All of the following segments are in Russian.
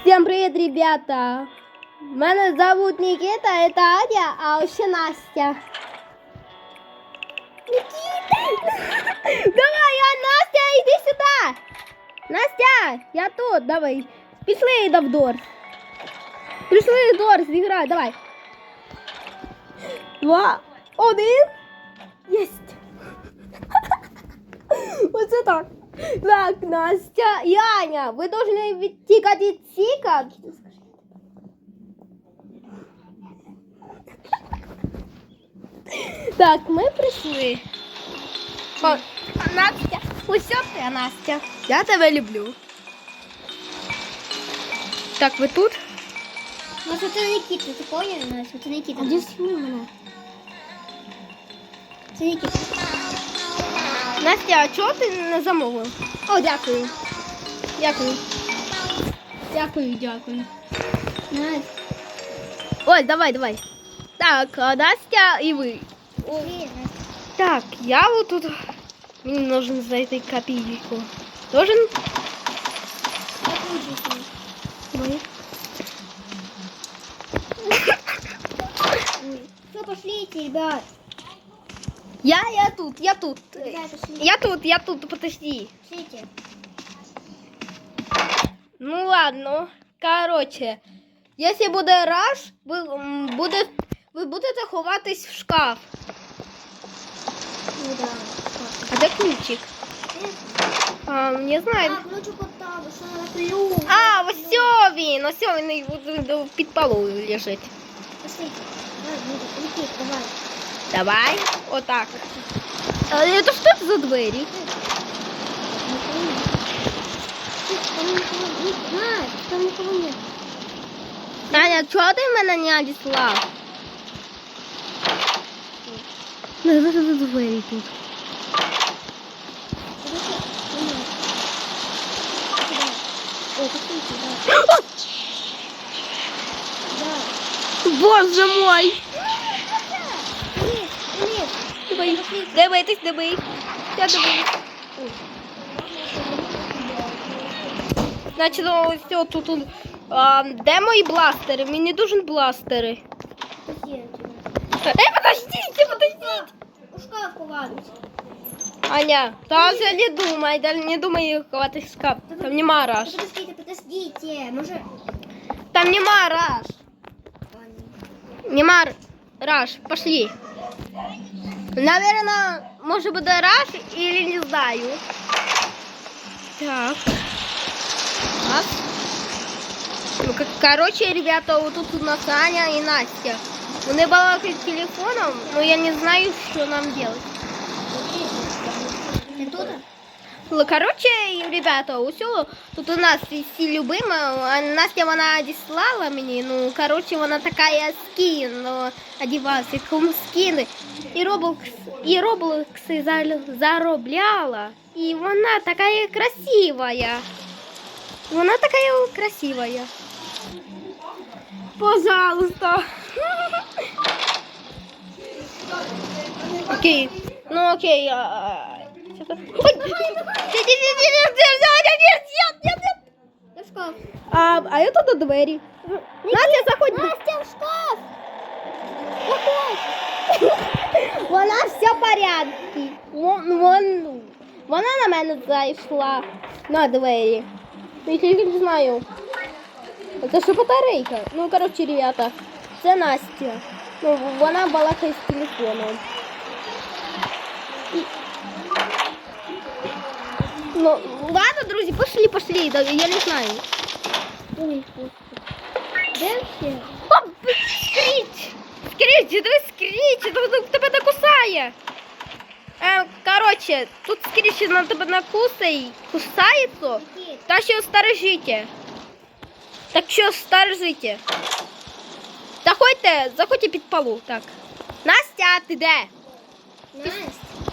Всем привет, ребята! Мене зовут Никита, это Аня, а ось ще Настя. Никита! Давай, я Настя, иди сюда! Настя, я тут, давай. Пішли до Дор. Пішли Дор, зіграй, давай. Два, один. Єсть. Оце так. Так, Настя и Аня, вы должны тикать и тикать. Так, мы пришли. О, Настя, усе ти, Настя. Я тебя люблю. Так, вы тут? Ну, це ти Никіта, ти Настя? Це Никіта. А де сніг мене? Це Настя, а чого ти не замовив? О, дякую. Дякую. Дякую, дякую. Настя. Ой, давай, давай. Так, а Настя і ви. Так, я вот тут. Мне нужен зайти копейку. Должен? Ой. Все, пошлите, ребят. Я, я тут, я тут. Давай, пошли. Я тут, я тут, подожди. Пошлите. Ну ладно. Короче, якщо буде раш, ви, м, буде, ви будете ховатись в шкаф. Ну да. А де ключик? А, не знаю. Так, ну чого там, що на ключ? А, ось сьо він, ось сьо він і от під полою лежить. Пошлите. Давай, ну, Нікіт, давай. Давай, отак. Але це що це за двері? Таня, чого ти мене не одіслав? Ну, це за двері тут. Боже мой! Дивись, дивитись, дивись. Я дивись. Значить, ну, все тут. тут. А, де мої бластери? Мені бластери. Ей, подождите, подождите! У шкаф ховатись. Аня, та вже не думай, да не думай ховатись в шкаф. Там нема раш. Подождите, подождите. Може... Там нема раш. Нема раш. Пошли. Наверное, может быть раш или не знаю. Так. Раз. Ну, как- короче, ребята, вот тут у нас Аня и Настя. Вони балакають телефоном, но я не знаю, что нам делать. Ти тут? Ну, Короче, ребята, усё, тут у нас всі любима, а Настя вона одіслала мені, ну, короче, вона така скін, ну, одівався, кому скини. І Roblox, і Roblox за- заробляла, і вона така красивая. Вона така красивая. Пожалуйста. Окей, ну окей, Я в шкаф. А, а это до двери. Настя, заходь. Настя в шкаф. Вона все в порядке. Вон, вон, вона на мене зайшла на двері. Я тільки не знаю. Це що батарейка. Ну, коротше, ребята, це Настя. Ну, вона балакає з телефоном. Ну, ладно, друзі, пошли, пошли, да, я не знаю. Ой. Де всі? О, скріч! Скріч, дивись, скріч, тебе не. Е, короче, тут скріч на тебе накусає, кусається, та що сторожите. Так що сторожите. Заходьте, заходьте під полу, так. Настя, ти де? Настя.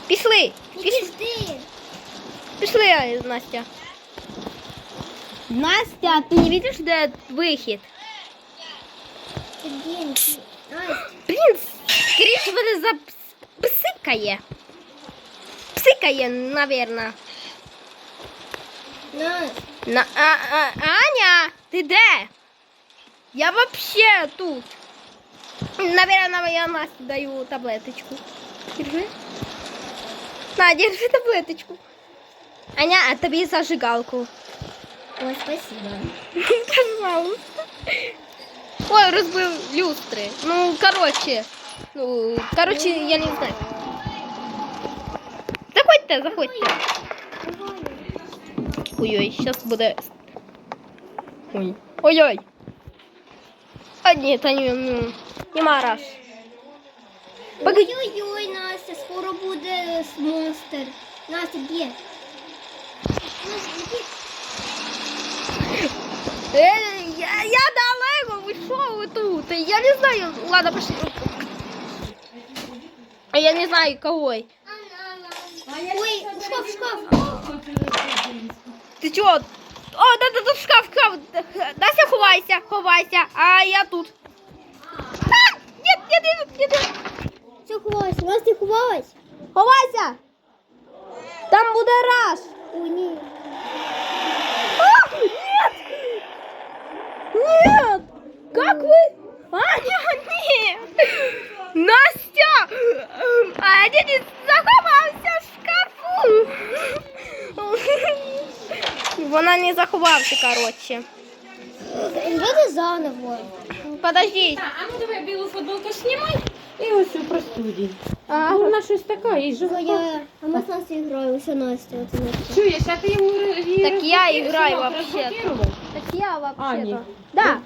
Пішли, пішли, Підожди. пішли, Настя. Настя, ти не бачиш, де вихід? Ти де, Нікіт? Настя. Блін, скоріше мене за псикає. Псикає, навірно. Настя. На, а, а, Аня! Ти де? Я вообще тут. Наверное, я Насте даю таблеточку. Держи. На, держи таблеточку. Аня, а тобі зажигалку. Ой, спасибо. Пожалуйста. Ой, розбив люстри. Ну, короче. Ну, короче, я не знаю. Заходьте, заходьте. Ой-ой, сейчас буде. Ой. Ой-ой. А ні, та ні, ну, нема раз. Погоди. Ой-ой-ой, Настя, скоро буде монстр. Настя, где? Е, я, я далеко, ви що ви тут? Я не знаю. Ладно, пошли. А я не знаю, кого. Ой, шкаф, шкаф. Ти чого? О, да, да, да, шкаф, шкаф. Дася, ховайся, ховайся. А я тут. А, нет, нет, нет, нет, нет. Все, ховайся. Настя, ховалась? Ховайся. Там буде раш. Ой, ні. А, нет. Нет. Как вы? Аня, нет. Настя. А Денис заховався в шкафу. Вона не заховався, коротше. Давайте заново. Подожди. А ну давай білу футболку знімай і ось у простуді. А, Ну, вона щось така, і жовта. Я... А мы с Настей играем, все Настя. Вот Настя. Чуєш, а ти йому її Так я розблокував, граю вообще-то. розблокував? Так я вообще Ані. Да.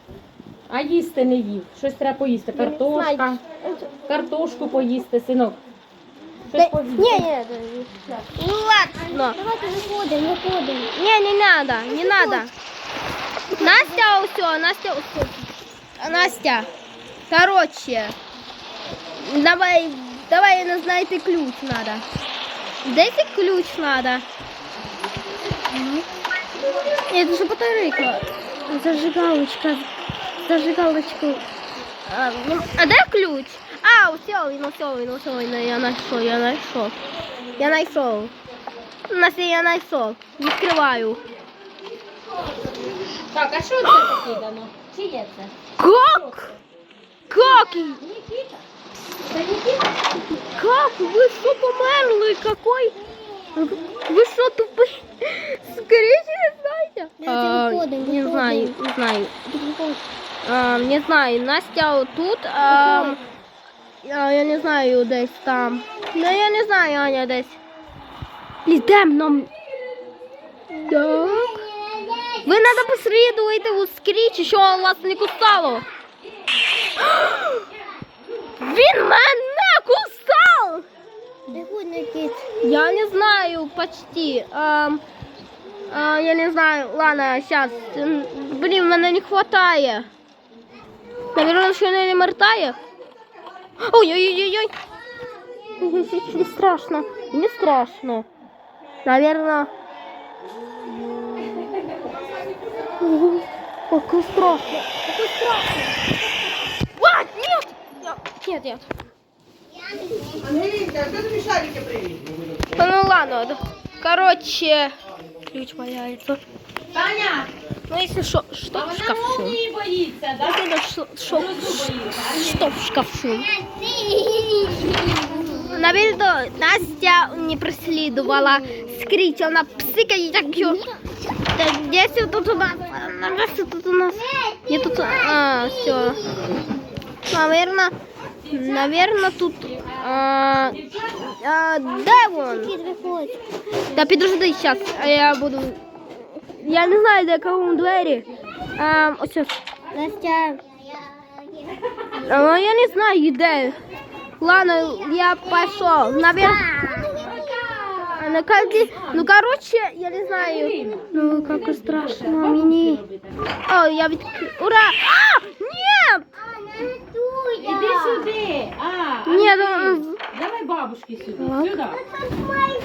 А їсти не їв. Щось треба поїсти. Я не Картошка. знаю. Картошку поїсти, синок. Щось Да, поїсти. не, не, да, не. Ну ладно. Давайте выходим, выходим. Не, не надо, не надо. Настя, все, Настя, усё. Настя, короче, давай, давай, я не знаю, ты ключ надо. Дайте ключ надо. Это же батарейка. Зажигалочка. Зажигалочку. А, ну, а дай ключ? А, все, ну все, ну все, я нашел, я нашел. Я нашел. Настя, я знайшов. Відкриваю. Так, а що це таке дано? Чи є це? Как? Как? Нікіта. Как? Вы что померли? Какой? Вы что тупые? Скорее не знаете? Давайте выходим, не выходим. знаю, не знаю. А, не знаю, Настя тут. А, я, я не знаю десь там. Ну я не знаю, Аня десь. Ідем нам. Так. Ви треба послідувати у скрічі, що вас не кусало. Почти. А, а, я не знаю. Ладно, сейчас. Блин, мене не хватає. Наверное, що не мертає. Ой-ой-ой-ой. Не страшно. Не страшно. Наверное. Ой, как страшно. Как страшно. А, нет! Нет, нет. Ну ладно, да. короче, ключ валяется. Таня, Ну если что, что а в вона шкафу? молнії боїться, да? Это что, что, Грозу боїться. что в шкафу? Наверное, Настя не преследовала скрыть, она псикает так всё. Так, здесь вот тут у нас, а, тут у нас, не тут, а, все. Наверное, наверное, тут, а, а, де вон? Кит, выходь. Та підожди зараз, а я буду. Я не знаю, де кому двері. А, ось. ось. Настя. А, я не знаю, де. Ладно, я пішов. Наверное. Ну, короче, ну, короче, я не знаю. Ну, как страшно мені. О, я від... Ура! А! Нет! Іди сюди. А, Ні, Андрій, ну, Давай бабушки сюди. Так.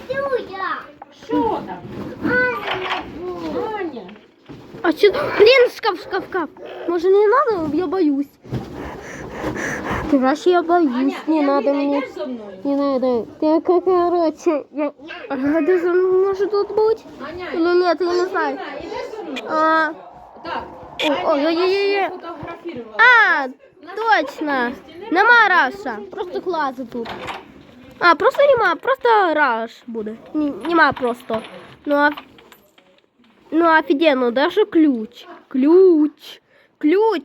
Сюди. Що там? Аня. А что? Блин, шкаф, шкаф, шкаф. Может не надо? Я боюсь. Короче, я боюсь. Аня, не Аня, надо Віка, мне. йдеш зо мною? Не надо. Ты как, короче, я... А где же он может тут быть? Аня, Или нет, я не знаю. Іди зо мною. А, Так, Ой-ой-ой-ой. Фотографировала. А, точно. Нема раша. Просто класи тут. А, просто нема, просто раш буде. Ні- Нема просто. Ну, а... Ну, офігенно, даже ключ. Ключ. Ключ.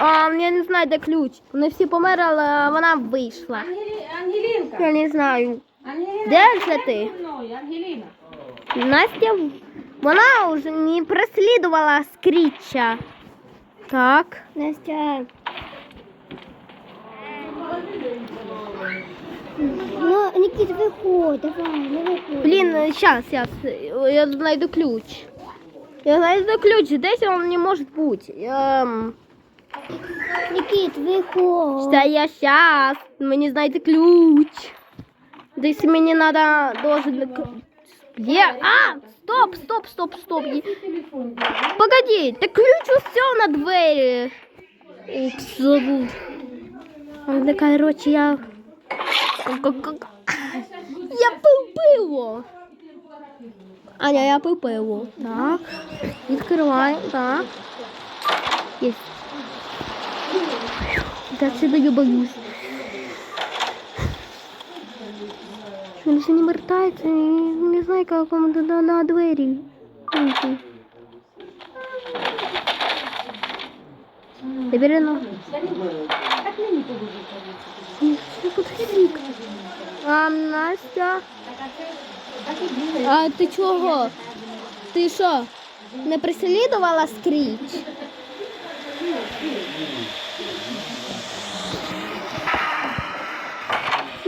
А, я не знаю, де ключ. Вони всі померли, а вона вийшла. Ангелі... Ангелінка. Я не знаю. Ангеліна. Де це ти? зі мною, Ангеліна. Настя, вона вже не преслідувала скріча. Так. Настя. Ну, Никит, выходь, давай, ну выходь. Блін, зараз, зараз. Я знайду ключ. Я знайду ключ, десь він не може бути. Ем, Никит, выходь. Та я щас. Мені знайти ключ. Десь мені треба должен. к- Є. А! Стоп, стоп, стоп, стоп. Є- Телефон. Погоди, та ключ усе на двері. Упс, забув. Але, короче, я. Я пив пиво. Аня, я пив пиво. Так. Відкриваю, так. Єсть. Так, сюди я боюсь. Він все не вертається, не знаю, як вам на, на двері. Тепер ну. А, Настя. А ти чого? Ти що? Не преслідувала скріч?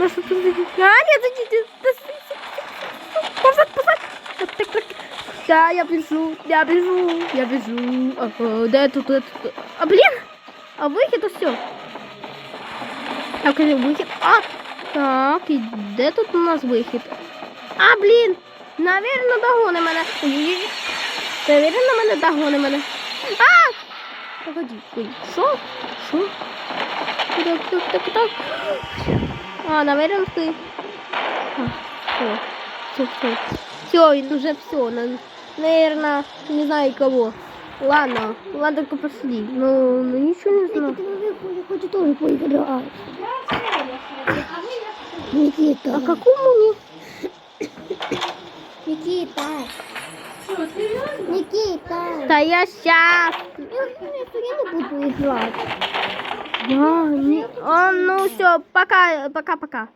Nasıl hızlı Nereye gideceğiz? Basat basat. Tık tık tık. Я, я бежу, я бежу, я бежу. Ага, да, тут, да, тут. А, блин! А выход, все. Так, где выход? А, так, и где тут у нас выход? А, блин! Наверное, догони мене. Ой-ой-ой. Мене догони мене. А! Погоди, ой, що? Що? Так, так, так, так. А, навірно, ти. А, все. Все, все. Все, уже все. Наверное, не знаю кого. Ладно, ладно, только пошли. Ну, ну ничего не знаю. Хочу тоже поиграть. Никита. А какому не? Никита. Никита. Да я сейчас. Я, я не буду играть. А, не- а, ну все, пока, пока, пока.